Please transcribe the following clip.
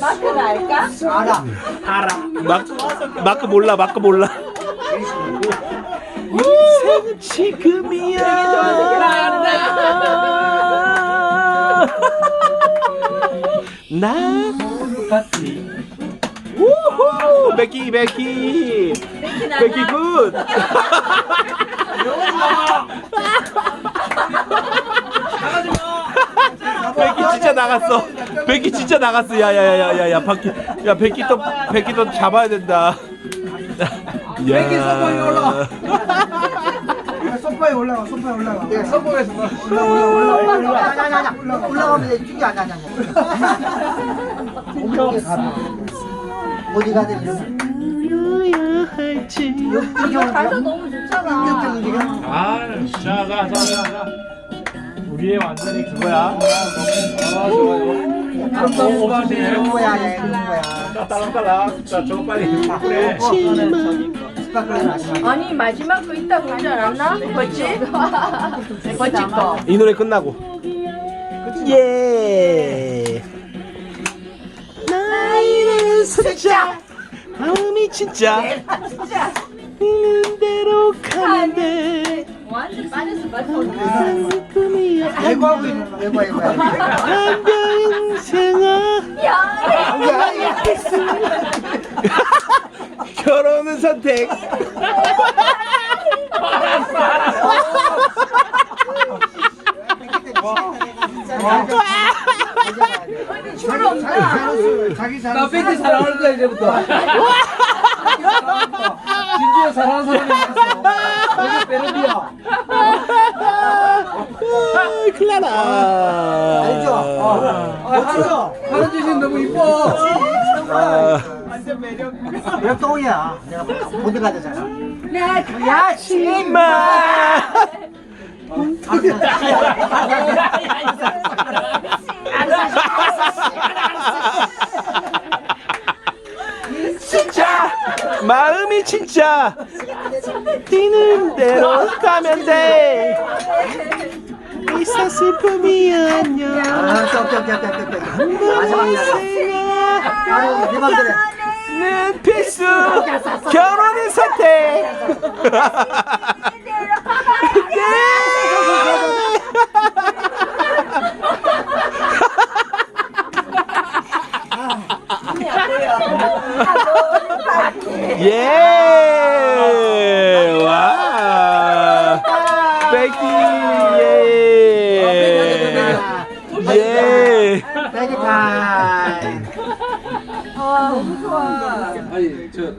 마크는 알까? 알아. 알아. 마크 마크 몰라 마크 몰라 인생 지금이야 나. 우후 베키 베키 베키 굿 베키 진짜 나갔어 베키 진짜 나갔어 야야야야야 바퀴 야 베키 또 베키 또 잡아야 된다 베키 소파에 올라가. 소파에 올라가. 소파에 올라가. 야, 성공해서 봐. 올라가. 올라가. 올라가. 아니, 아니, 아니. 올라가면 돼. 죽이 아니, 아니, 아니. 몸무게 가벼워. 어디 가든 이거 가서 너무 좋잖아. 아, 자, 자, 자, 자, 자. 우리의 완전히 그거야. 아. 거야, 거야. 자, 딸랑딸랑. 자, 저거 빨리 마지막. 아니 마지막 거 있다고 그러지 않았나? 멋지? 멋지 거. 이 노래 끝나고 예 나이는 숫자 마음이 진짜 있는 대로 돼 완전 빠졌어 빠졌어. 예고하고 있는 거, 예고, 예고. 안돼 인생아 야. 야, 야. 결혼은 선택? 자기 나 팬티 사랑하는 거야, 이제부터. 진주에 사랑하는 사람이 있어. 여기 베르디야. 클라라 알죠? 어. 아, 하는 짓이 너무 이뻐. 아, 몇 동이야? 내가 보드 가잖아. 야 이마 진짜 마음이 진짜 뛰는 대로 가면 돼 이사 슬픔이 안녕 아, 오케이, 오케이, 오케이, 오케이, 오케이. 마지막 바로 네 맘대로. 결혼은 선택 예! 와! 베키! 예! 예! 베기 타임. 아 너무 좋아. 아니, 저.